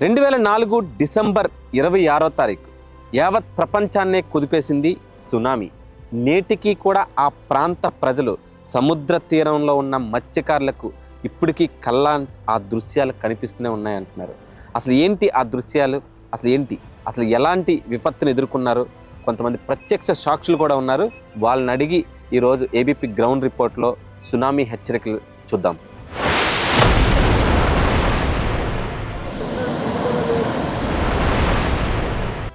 రెండు వేల నాలుగు డిసెంబర్ ఇరవై ఆరో తారీఖు యావత్ ప్రపంచాన్నే కుదిపేసింది సునామీ. నేటికి కూడా ఆ ప్రాంత ప్రజలు సముద్ర తీరంలో ఉన్న మత్స్యకారులకు ఇప్పటికీ కళ్ళ ఆ దృశ్యాలు కనిపిస్తూనే ఉన్నాయంటున్నారు. అసలు ఏంటి ఆ దృశ్యాలు? అసలు ఏంటి? అసలు ఎలాంటి విపత్తును ఎదుర్కొన్నారు? కొంతమంది ప్రత్యక్ష సాక్షులు కూడా ఉన్నారు. వాళ్ళని అడిగి ఈరోజు ఏబీపీ గ్రౌండ్ రిపోర్ట్లో సునామీ హెచ్చరికలు చూద్దాం.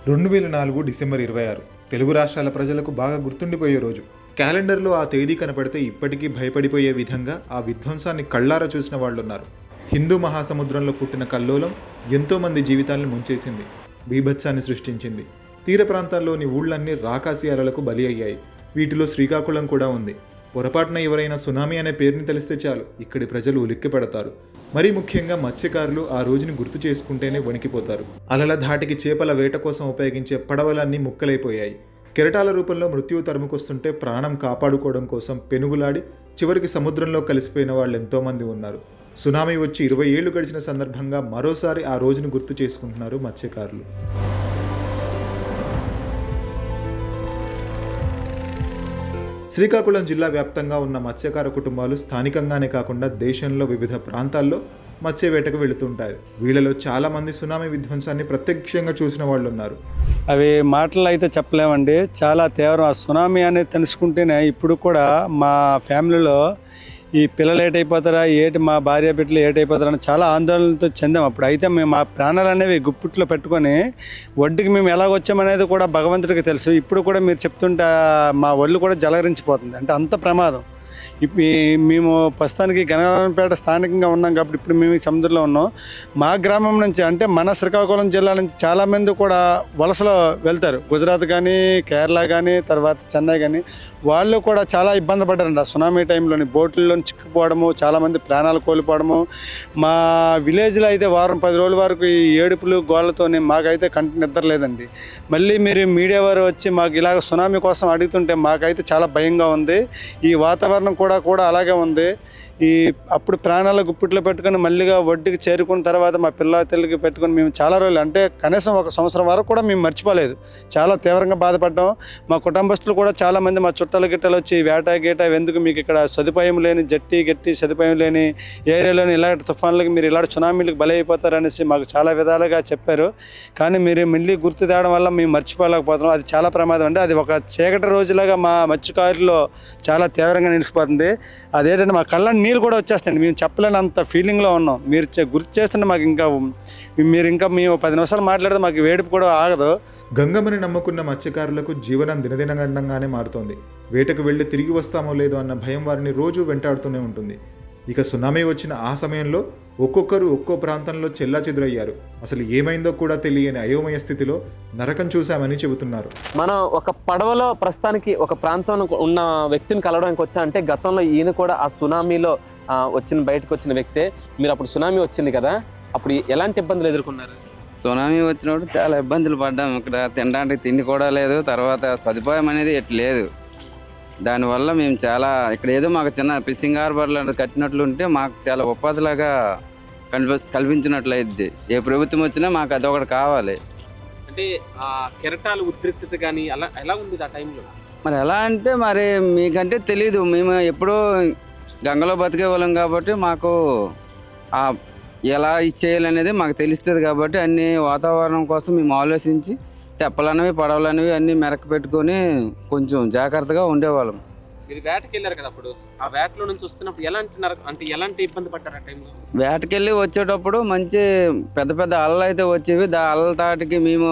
రెండు వేల నాలుగు డిసెంబర్ ఇరవై ఆరు. తెలుగు రాష్ట్రాల ప్రజలకు బాగా గుర్తుండిపోయే రోజు. క్యాలెండర్లో ఆ తేదీ కనపడితే ఇప్పటికీ భయపడిపోయే విధంగా ఆ విధ్వంసాన్ని కళ్ళారా చూసిన వాళ్ళున్నారు. హిందూ మహాసముద్రంలో పుట్టిన కల్లోలం ఎంతోమంది జీవితాలను ముంచేసింది. బీభత్సాన్ని సృష్టించింది. తీర ప్రాంతాల్లోని ఊళ్ళన్నీ రాకాసి అలలకు బలి అయ్యాయి. వీటిలో శ్రీకాకుళం కూడా ఉంది. పొరపాటున ఎవరైనా సునామీ అనే పేరుని తెలిస్తే చాలు ఇక్కడి ప్రజలు ఉలిక్కిపడతారు మరీ ముఖ్యంగా మత్స్యకారులు ఆ రోజుని గుర్తు చేసుకుంటేనే వణికిపోతారు. అలల ధాటికి చేపల వేట కోసం ఉపయోగించే పడవలన్నీ ముక్కలైపోయాయి. కెరటాల రూపంలో మృత్యువు తరుముకొస్తుంటే ప్రాణం కాపాడుకోవడం కోసం పెనుగులాడి చివరికి సముద్రంలో కలిసిపోయిన వాళ్ళు ఎంతోమంది ఉన్నారు. సునామీ వచ్చి ఇరవై ఏళ్ళు గడిచిన సందర్భంగా మరోసారి ఆ రోజును గుర్తు చేసుకుంటున్నారు మత్స్యకారులు. శ్రీకాకుళం జిల్లా వ్యాప్తంగా ఉన్న మత్స్యకార కుటుంబాలు స్థానికంగానే కాకుండా దేశంలో వివిధ ప్రాంతాల్లో మత్స్య వేటకు వెళుతుంటారు. వీళ్ళలో చాలా మంది సునామీ విధ్వంసాన్ని ప్రత్యక్షంగా చూసిన వాళ్ళు ఉన్నారు అవి మాటలు అయితే చెప్పలేమండి. చాలా తీవ్రం. ఆ సునామీ అనేది తెలుసుకుంటేనే ఇప్పుడు కూడా మా ఫ్యామిలీలో ఈ పిల్లలు ఏటైపోతారా ఏటి మా భార్య బిడ్డలు ఏటైపోతారా అని చాలా ఆందోళనతో చెందాం అప్పుడు. అయితే మేము మా ప్రాణాలు అనేవి గుప్పిట్లో పెట్టుకొని ఒడ్డుకి మేము ఎలా వచ్చామనేది కూడా భగవంతుడికి తెలుసు. ఇప్పుడు కూడా మీరు చెప్తుంటే మా ఒళ్ళు కూడా జలగరించిపోతుంది అంటే అంత ప్రమాదం. ఇప్పు- మేము ప్రస్తుతానికి గణపేట స్థానికంగా ఉన్నాం కాబట్టి ఇప్పుడు మేము సముద్రంలో ఉన్నాం. మా గ్రామం నుంచి అంటే మన శ్రీకాకుళం జిల్లా నుంచి చాలామంది కూడా వలసలో వెళ్తారు. గుజరాత్ కానీ కేరళ కానీ తర్వాత చెన్నై కానీ వాళ్ళు కూడా చాలా ఇబ్బంది పడ్డారంట. ఆ సునామీ టైంలోని బోట్లలో చిక్కుపోవడము చాలామంది ప్రాణాలు కోల్పోవడము. మా విలేజ్లో అయితే వారం పది రోజుల వరకు ఈ ఏడుపులు గోళ్ళతోనే మాకైతే కంటి నిద్ర లేదండి. మళ్ళీ మీరు మీడియా వారు వచ్చి మాకు ఇలాగ సునామీ కోసం అడుగుతుంటే మాకైతే చాలా భయంగా ఉంది. ఈ వాతావరణం కూడా కూడా అలాగే ఉంది. ఈ అప్పుడు ప్రాణాలు గుప్పిట్లో పెట్టుకొని మళ్ళీగా వడ్డీకి చేరుకున్న తర్వాత మా పిల్ల తెల్లకి పెట్టుకొని మేము చాలా రోజులు అంటే కనీసం ఒక సంవత్సరం వరకు కూడా మేము మర్చిపోలేదు. చాలా తీవ్రంగా బాధపడ్డాం. మా కుటుంబస్తులు కూడా చాలామంది మా చుట్టాల గిట్టలు వచ్చి వేట గీట ఎందుకు మీకు ఇక్కడ సదుపాయం లేని జట్టి గట్టి సదుపాయం లేని ఏరియాలోని ఇలాంటి తుఫాన్లకి మీరు ఇలాంటి సునామీలకు బలైపోతారనేసి మాకు చాలా విధాలుగా చెప్పారు. కానీ మీరు మళ్ళీ గుర్తు తేవడం వల్ల మేము మర్చిపోలేకపోతున్నాం. అది చాలా ప్రమాదం అండి. అది ఒక చీకటి రోజులాగా మా మత్స్యకారులో చాలా తీవ్రంగా నిలిచిపోతుంది. అదేంటంటే మా కళ్ళని నీళ్ళు కూడా వచ్చేస్తాయండి. మేము చెప్పలేనంత ఫీలింగ్లో ఉన్నాం. మీరు గుర్తు చేస్తుంటే మాకు ఇంకా మీరు ఇంకా మేము పది నిమిషాలు మాట్లాడితే మాకు వేడిపు కూడా ఆగదు. గంగమ్మని నమ్ముకున్న మత్స్యకారులకు జీవనం దినదినగండంగానే మారుతోంది. వేటకు వెళ్ళి తిరిగి వస్తామో లేదో అన్న భయం వారిని రోజు వెంటాడుతూనే ఉంటుంది. ఇక సునామీ వచ్చిన ఆ సమయంలో ఒక్కొక్కరు ఒక్కో ప్రాంతంలో చెల్లా చెదురయ్యారు అసలు ఏమైందో కూడా తెలియని అయోమయ స్థితిలో నరకం చూశామని చెబుతున్నారు. మనం ఒక పడవలో ప్రస్తుతానికి ఒక ప్రాంతంలో ఉన్న వ్యక్తిని కలవడానికి వచ్చా అంటే గతంలో ఈయన కూడా ఆ సునామీలో వచ్చిన బయటకు వచ్చిన వ్యక్తే. మీరు అప్పుడు సునామీ వచ్చింది కదా అప్పుడు ఎలాంటి ఇబ్బందులు ఎదుర్కొన్నారు? సునామీ వచ్చినప్పుడు చాలా ఇబ్బందులు పడ్డాం. ఇక్కడ తినడానికి తిండి కూడా లేదు తర్వాత సదుపాయం అనేది ఎటు లేదు. దానివల్ల మేము చాలా ఇక్కడ ఏదో మాకు చిన్న ఫిషింగ్ హార్బర్ లాంటిది కట్టినట్లు ఉంటే మాకు చాలా ఉపాధిలాగా కల్ప కల్పించినట్లు అయింది ఏ ప్రభుత్వం వచ్చినా మాకు అదొకటి కావాలి. అంటే ఆ కెరటాలు ఉద్రిక్తత కానీ అలా ఎలా ఉంది ఆ టైంలో? మరి ఎలా అంటే మరి మీకంటే తెలీదు. మేము ఎప్పుడూ గంగలో బతికే వాళ్ళం కాబట్టి మాకు ఎలా ఇచ్చేయాలనేది మాకు తెలుస్తుంది కాబట్టి అన్ని వాతావరణం కోసం మేము ఆలోచించి తెప్పలనేవి పడవలనేవి అన్నీ మెరక పెట్టుకొని కొంచెం జాగ్రత్తగా ఉండేవాళ్ళం. మీరు వేటకి వెళ్ళారు కదా అప్పుడు. ఆ వేటలో నుంచి వస్తున్నప్పుడు ఎలాంటి అంటే ఎలాంటి ఇబ్బంది పడ్డారు ఆ టైంలో? వేటకెళ్ళి వచ్చేటప్పుడు మంచి పెద్ద పెద్ద అలలు అయితే వచ్చేవి. దా అలల తాటికి మేము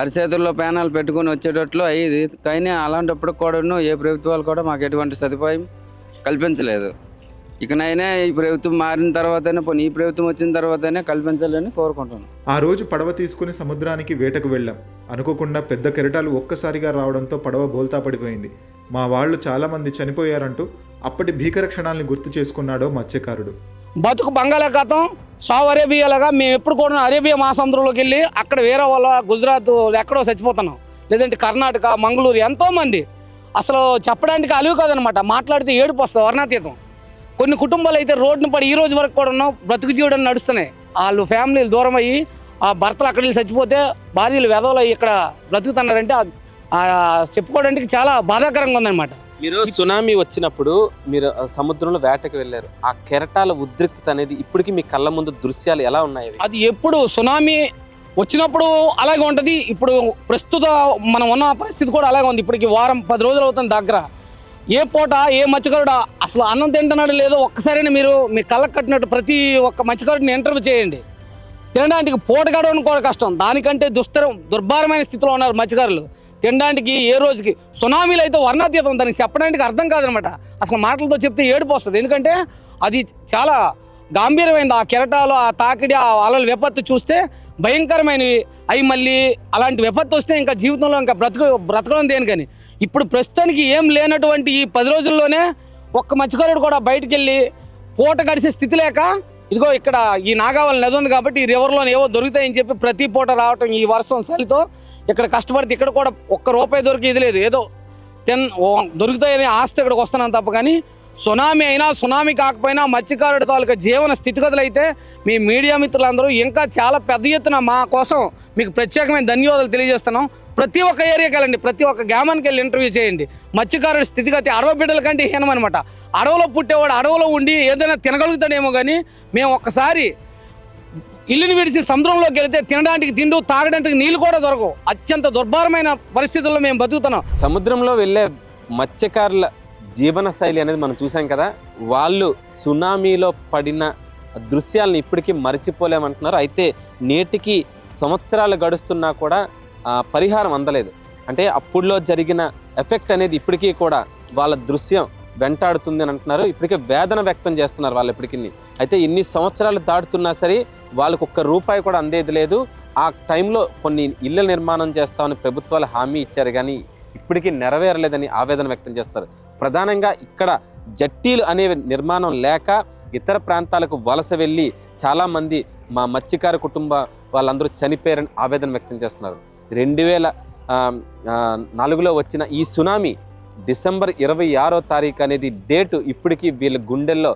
అరిచేతుల్లో పేనాలు పెట్టుకొని వచ్చేటట్లు అయ్యేది. కానీ అలాంటప్పుడు కూడాను ఏ ప్రభుత్వాలు కూడా మాకు ఎటువంటి సదుపాయం కల్పించలేదు. ఇకనైనా ఈ ప్రభుత్వం మారిన తర్వాతనే పోనీ ఈ ప్రభుత్వం వచ్చిన తర్వాతనే కల్పించాలని కోరుకుంటున్నాను ఆ రోజు పడవ తీసుకుని సముద్రానికి వేటకు వెళ్ళాం. అనుకోకుండా పెద్ద కెరటాలు ఒక్కసారిగా రావడంతో పడవ బోల్తా పడిపోయింది. మా వాళ్ళు చాలామంది చనిపోయారంటూ అప్పటి భీకర క్షణాల్ని గుర్తు చేసుకున్నాడో మత్స్యకారుడు. బతుకు బంగాళాఖాతం సావు అరేబియాలాగా మేము ఎప్పుడు కూడా అరేబియా మహాసముద్రంలోకి వెళ్ళి అక్కడ వేరే వాళ్ళ గుజరాత్ ఎక్కడో చచ్చిపోతున్నాం. లేదంటే కర్ణాటక మంగళూరు ఎంతోమంది. అసలు చెప్పడానికి అలివి కాదనమాట. మాట్లాడితే ఏడుపు వస్తుంది వర్ణాతీతం. కొన్ని కుటుంబాలు అయితే రోడ్డును పడి ఈ రోజు వరకు కూడా ఉన్నాం బ్రతుకు జీవడం నడుస్తున్నాయి. వాళ్ళు ఫ్యామిలీలు దూరం అయ్యి ఆ భర్తలు అక్కడ వెళ్ళి చచ్చిపోతే భార్యలు వెధవలు ఇక్కడ బ్రతుకుతున్నారంటే చెప్పుకోవడానికి చాలా బాధాకరంగా ఉందన్నమాట. మీరు సునామీ వచ్చినప్పుడు మీరు సముద్రంలో వేటకి వెళ్ళారు. ఆ కెరటాల ఉద్రిక్తత అనేది ఇప్పటికీ మీ కళ్ళ ముందు దృశ్యాలు ఎలా ఉన్నాయి? అది ఎప్పుడు సునామీ వచ్చినప్పుడు అలాగే ఉంటుంది. ఇప్పుడు ప్రస్తుత మనం ఉన్న పరిస్థితి కూడా అలాగే ఉంది. ఇప్పటికి వారం పది రోజులు అవుతుంది దగ్గర. ఏ పూట ఏ మత్స్యకారుడు అసలు అన్నం తింటున్నాడు లేదో ఒక్కసారైనా మీరు మీ కళ్ళకు కట్టినట్టు ప్రతి ఒక్క మత్స్యకారుడిని ఇంటర్వ్యూ చేయండి. తినడానికి పూట గడవడం కూడా కష్టం. దానికంటే దుస్తరం దుర్భారమైన స్థితిలో ఉన్నారు మత్స్యకారులు తినడానికి ఏ రోజుకి సునామీలు అయితే వర్ణాతీతం దానికి చెప్పడానికి అర్థం కాదనమాట. అసలు మాటలతో చెప్తే ఏడుపు వస్తుంది. ఎందుకంటే అది చాలా గాంభీరమైంది ఆ కెరటాలు ఆ తాకిడి ఆ అలల విపత్తు చూస్తే భయంకరమైనవి. అవి మళ్ళీ అలాంటి విపత్తు వస్తే ఇంకా జీవితంలో ఇంకా బ్రతక బ్రతకడం దేనికని. ఇప్పుడు ప్రస్తుతానికి ఏం లేనటువంటి ఈ పది రోజుల్లోనే ఒక్క మత్స్యకారుడు కూడా బయటికి వెళ్ళి పూట గడిచే స్థితి లేక ఇదిగో ఇక్కడ ఈ నాగావళి నది ఉంది కాబట్టి ఈ రివర్లో ఏవో దొరుకుతాయని చెప్పి ప్రతి పూట రావటం ఈ వర్షం చలితో ఇక్కడ కష్టపడితే ఇక్కడ కూడా ఒక్క రూపాయి దొరికేది లేదు. ఏదో తిన్ ఓ- దొరుకుతాయని ఆస్తి ఇక్కడికి వస్తున్నాను తప్ప కానీ సునామీ అయినా సునామీ కాకపోయినా మత్స్యకారుడి తాలూకా జీవన స్థితిగతులు అయితే మీ మీడియా మిత్రులందరూ ఇంకా చాలా పెద్ద ఎత్తున మా కోసం మీకు ప్రత్యేకమైన ధన్యవాదాలు తెలియజేస్తున్నాం. ప్రతి ఒక్క ఏరియాకి వెళ్ళండి ప్రతి ఒక్క గ్రామానికి వెళ్ళి ఇంటర్వ్యూ చేయండి. మత్స్యకారుడి స్థితిగతి అడవి బిడ్డల కంటే హీనమనమాట అడవిలో పుట్టేవాడు అడవిలో ఉండి ఏదైనా తినగలుగుతాడేమో కానీ మేము ఒక్కసారి ఇల్లుని విడిచి సముద్రంలోకి వెళితే తినడానికి తిండు తాగడానికి నీళ్ళు కూడా దొరకవు. అత్యంత దుర్భరమైన పరిస్థితుల్లో మేము బతుకుతున్నాం. సముద్రంలో వెళ్ళే మత్స్యకారుల జీవన శైలి అనేది మనం చూసాం కదా వాళ్ళు సునామీలో పడిన దృశ్యాలను ఇప్పటికీ మర్చిపోలేమంటున్నారు. అయితే నేటికి సంవత్సరాలు గడుస్తున్నా కూడా పరిహారం అందలేదు. అంటే అప్పుడులో జరిగిన ఎఫెక్ట్ అనేది ఇప్పటికీ కూడా వాళ్ళ దృశ్యం వెంటాడుతుంది అని అంటున్నారు. ఇప్పటికే వేదన వ్యక్తం చేస్తున్నారు వాళ్ళు ఇప్పటికీ అయితే ఇన్ని సంవత్సరాలు దాటుతున్నా సరే వాళ్ళకు ఒక్క రూపాయి కూడా అందేది లేదు. ఆ టైంలో కొన్ని ఇళ్ళ నిర్మాణం చేస్తామని ప్రభుత్వాలు హామీ ఇచ్చారు కానీ ఇప్పటికీ నెరవేరలేదని ఆవేదన వ్యక్తం చేస్తారు. ప్రధానంగా ఇక్కడ జట్టీలు అనేవి నిర్మాణం లేక ఇతర ప్రాంతాలకు వలస వెళ్ళి చాలామంది మా మత్స్యకార కుటుంబ వాళ్ళందరూ చనిపోయారని ఆవేదన వ్యక్తం చేస్తున్నారు. రెండు వేల నాలుగులో వచ్చిన ఈ సునామీ డిసెంబర్ ఇరవై ఆరో తారీఖు అనేది డేటు ఇప్పటికీ వీళ్ళ గుండెల్లో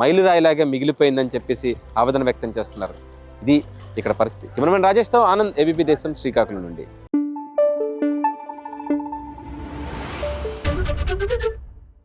మైలురాయిలాగా మిగిలిపోయిందని చెప్పేసి ఆవేదన వ్యక్తం చేస్తున్నారు. ఇది ఇక్కడ పరిస్థితి. కెమెరామెన్ రాజేష్తో ఆనంద్ ఏబీపీ దేశం శ్రీకాకుళం నుండి.